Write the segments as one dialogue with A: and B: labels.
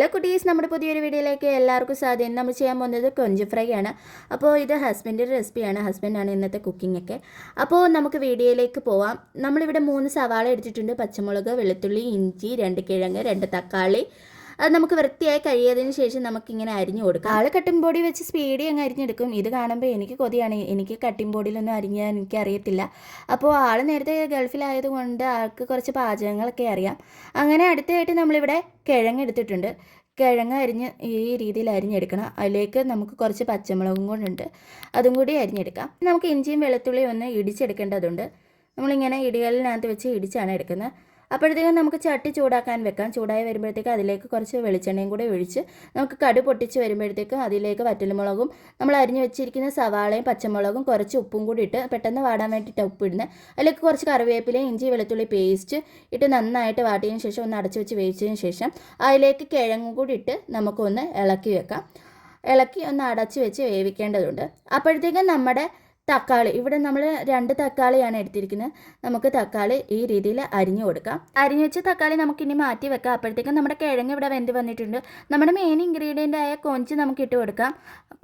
A: Hello കുട്ടീസ്. നമ്മുടെ പുതിയൊരു വീഡിയോയിലേക്ക് എല്ലാവർക്കും സ്വാധീനം നമ്മൾ ചെയ്യാൻ പോകുന്നത് കൊഞ്ച് ഫ്രൈ ആണ് അപ്പോൾ ഇത് ഹസ്ബൻഡിന്റെ റെസിപ്പിയാണ് ഹസ്ബൻഡാണ് ഇന്നത്തെ കുക്കിംഗ് ഒക്കെ. അപ്പോൾ നമുക്ക് വീഡിയോയിലേക്ക് പോവാം. നമ്മളിവിടെ മൂന്ന് സവാള എടുത്തിട്ടുണ്ട്. പച്ചമുളക് വെളുത്തുള്ളി ഇഞ്ചി രണ്ട് കിഴങ്ങ് രണ്ട് തക്കാളി അത് നമുക്ക് വൃത്തിയായി കഴിയതിന് ശേഷം നമുക്ക് ഇങ്ങനെ അരിഞ്ഞു കൊടുക്കാം. ആൾ കട്ടിംഗ് ബോഡി വെച്ച് സ്പീഡി അങ്ങ് അരിഞ്ഞെടുക്കും. ഇത് കാണുമ്പോൾ എനിക്ക് കൊതിയാണ്. എനിക്ക് കട്ടിംഗ് ബോഡിയിലൊന്നും അരിഞ്ഞാൽ എനിക്ക് അറിയത്തില്ല അപ്പോൾ ആൾ നേരത്തെ ഗൾഫിലായതുകൊണ്ട് ആൾക്ക് കുറച്ച് പാചകങ്ങളൊക്കെ അറിയാം. അങ്ങനെ അടുത്തായിട്ട് നമ്മളിവിടെ കിഴങ്ങ് എടുത്തിട്ടുണ്ട്. കിഴങ്ങ് അരിഞ്ഞ് ഈ രീതിയിൽ അരിഞ്ഞെടുക്കണം. അതിലേക്ക് നമുക്ക് കുറച്ച് പച്ചമുളകും കൊണ്ടുണ്ട് അതും കൂടി അരിഞ്ഞെടുക്കാം. നമുക്ക് ഇഞ്ചിയും വെളുത്തുള്ളിയും ഒന്ന് ഇടിച്ചെടുക്കേണ്ടതുണ്ട്. നമ്മളിങ്ങനെ ഇടികളിനകത്ത് വെച്ച് ഇടിച്ചാണ് എടുക്കുന്നത്. അപ്പോഴത്തേക്കും നമുക്ക് ചട്ടി ചൂടാക്കാൻ വെക്കാം. ചൂടായി വരുമ്പോഴത്തേക്ക് അതിലേക്ക് കുറച്ച് വെളിച്ചെണ്ണയും കൂടി ഒഴിച്ച് നമുക്ക് കടു പൊട്ടിച്ച് വരുമ്പോഴത്തേക്കും അതിലേക്ക് വറ്റൽമുളകും നമ്മൾ അരിഞ്ഞു വെച്ചിരിക്കുന്ന സവാളയും പച്ചമുളകും കുറച്ച് ഉപ്പും കൂടി ഇട്ട് പെട്ടെന്ന് വാടാൻ വേണ്ടിയിട്ട് ഉപ്പ് ഇടുന്നത്. അതിലേക്ക് കുറച്ച് കറിവേപ്പിലയും ഇഞ്ചി വെളുത്തുള്ളി പേസ്റ്റ് ഇട്ട് നന്നായിട്ട് വാട്ടിയതിന് ശേഷം ഒന്ന് അടച്ചു വെച്ച് വേവിച്ചതിന് ശേഷം അതിലേക്ക് കിഴങ്ങും കൂടി ഇട്ട് നമുക്കൊന്ന് ഇളക്കി വെക്കാം. ഇളക്കി ഒന്ന് അടച്ചു വെച്ച് വേവിക്കേണ്ടതുണ്ട്. അപ്പോഴത്തേക്കും നമ്മുടെ തക്കാളി. ഇവിടെ നമ്മൾ രണ്ട് തക്കാളിയാണ് എടുത്തിരിക്കുന്നത്. നമുക്ക് തക്കാളി ഈ രീതിയിൽ അരിഞ്ഞു കൊടുക്കാം. അരിഞ്ഞു വെച്ച തക്കാളി നമുക്ക് ഇനി മാറ്റി വെക്കാം. അപ്പോഴത്തേക്കും നമ്മുടെ കിഴങ്ങ് ഇവിടെ വെന്ത് വന്നിട്ടുണ്ട്. നമ്മുടെ മെയിൻ ഇൻഗ്രീഡിയന്റ് ആയ കൊഞ്ച് നമുക്ക് ഇട്ട് കൊടുക്കാം.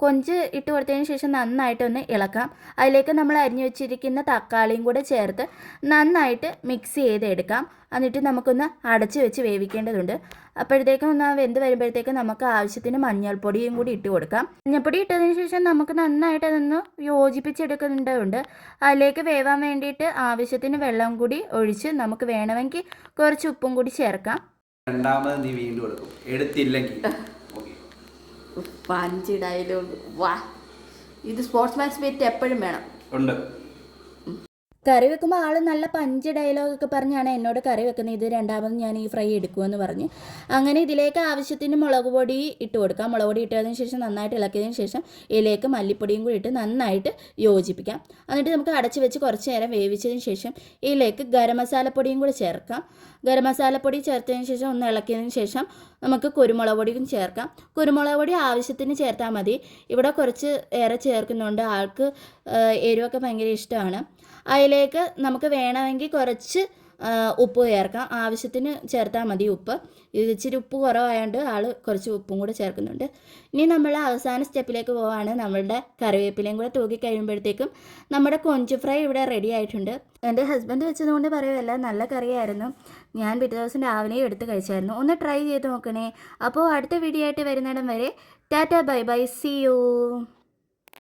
A: കൊഞ്ച് ഇട്ട് കൊടുത്തതിന് ശേഷം നന്നായിട്ടൊന്ന് ഇളക്കാം. അതിലേക്ക് നമ്മൾ അരിഞ്ഞു വെച്ചിരിക്കുന്ന തക്കാളിയും കൂടെ ചേർത്ത് നന്നായിട്ട് മിക്സ് ചെയ്തെടുക്കാം. എന്നിട്ട് നമുക്കൊന്ന് അടച്ച് വെച്ച് വേവിക്കേണ്ടതുണ്ട്. അപ്പോഴത്തേക്കും ഒന്ന് വെന്ത് വരുമ്പോഴത്തേക്കും നമുക്ക് ആവശ്യത്തിന് മഞ്ഞൾപ്പൊടിയും കൂടി ഇട്ട് കൊടുക്കാം. മഞ്ഞൾപ്പൊടി ഇട്ടതിന് ശേഷം നമുക്ക് നന്നായിട്ട് അതൊന്ന് യോജിപ്പിച്ചെടുക്കുന്നുണ്ട്. അതിലേക്ക് വേവാൻ വേണ്ടിയിട്ട് ആവശ്യത്തിന് വെള്ളം കൂടി ഒഴിച്ച് നമുക്ക് വേണമെങ്കിൽ കുറച്ച് ഉപ്പും കൂടി ചേർക്കാം.
B: രണ്ടാമത് നീ വീണ്ടും എടുക്കും. എടുത്തില്ലെങ്കിൽ.
A: വാ. ഇത് സ്പോർട്സ്മാൻ സ്പിരിറ്റ് എപ്പോഴും വേണം.
B: ഉണ്ട്.
A: കറി വെക്കുമ്പോൾ ആൾ നല്ല പഞ്ച് ഡയലോഗൊക്കെ പറഞ്ഞാണ് എന്നോട് കറി വെക്കുന്നത്. ഇത് രണ്ടാമത് ഞാൻ ഈ ഫ്രൈ എടുക്കുമെന്ന് പറഞ്ഞ്. അങ്ങനെ ഇതിലേക്ക് ആവശ്യത്തിന് മുളക് പൊടി ഇട്ട് കൊടുക്കാം. മുളക് പൊടി ഇട്ടതിന് ശേഷം നന്നായിട്ട് ഇളക്കിയതിന് ശേഷം ഇതിലേക്ക് മല്ലിപ്പൊടിയും കൂടി ഇട്ട് നന്നായിട്ട് യോജിപ്പിക്കാം. എന്നിട്ട് നമുക്ക് അടച്ച് വെച്ച് കുറച്ച് നേരം വേവിച്ചതിന് ശേഷം ഇതിലേക്ക് ഗരം മസാലപ്പൊടിയും കൂടി ചേർക്കാം. ഗരം മസാലപ്പൊടി ചേർത്തതിന് ശേഷം ഒന്ന് ഇളക്കിയതിന് ശേഷം നമുക്ക് കുരുമുളക് പൊടിയും ചേർക്കാം. കുരുമുളക് പൊടി ആവശ്യത്തിന് ചേർത്താൽ മതി. ഇവിടെ കുറച്ച് ഏറെ ചേർക്കുന്നുണ്ട്. ആൾക്ക് എരിവൊക്കെ ഭയങ്കര ഇഷ്ടമാണ്. അതിലേക്ക് നമുക്ക് വേണമെങ്കിൽ കുറച്ച് ഉപ്പ് ചേർക്കാം. ആവശ്യത്തിന് ചേർത്താൽ മതി ഉപ്പ്. ഇച്ചിരി ഉപ്പ് കുറവായതുകൊണ്ട് ആൾ കുറച്ച് ഉപ്പും കൂടെ ചേർക്കുന്നുണ്ട്. ഇനി നമ്മൾ അവസാന സ്റ്റെപ്പിലേക്ക് പോവാണ്. നമ്മളുടെ കറിവേപ്പിലയും കൂടെ തൂക്കി കഴിയുമ്പോഴത്തേക്കും നമ്മുടെ കൊഞ്ച് ഫ്രൈ ഇവിടെ റെഡി ആയിട്ടുണ്ട്. എന്റെ ഹസ്ബൻഡ് വെച്ചതുകൊണ്ട് പറയുമല്ല നല്ല കറിയായിരുന്നു. ഞാൻ പിറ്റേ ദിവസം രാവിലെ എടുത്ത് കഴിച്ചായിരുന്നു. ഒന്ന് ട്രൈ ചെയ്ത് നോക്കണേ. അപ്പോൾ അടുത്ത വീഡിയോ ആയിട്ട് വരുന്നിടം വരെ tata bye bye. See you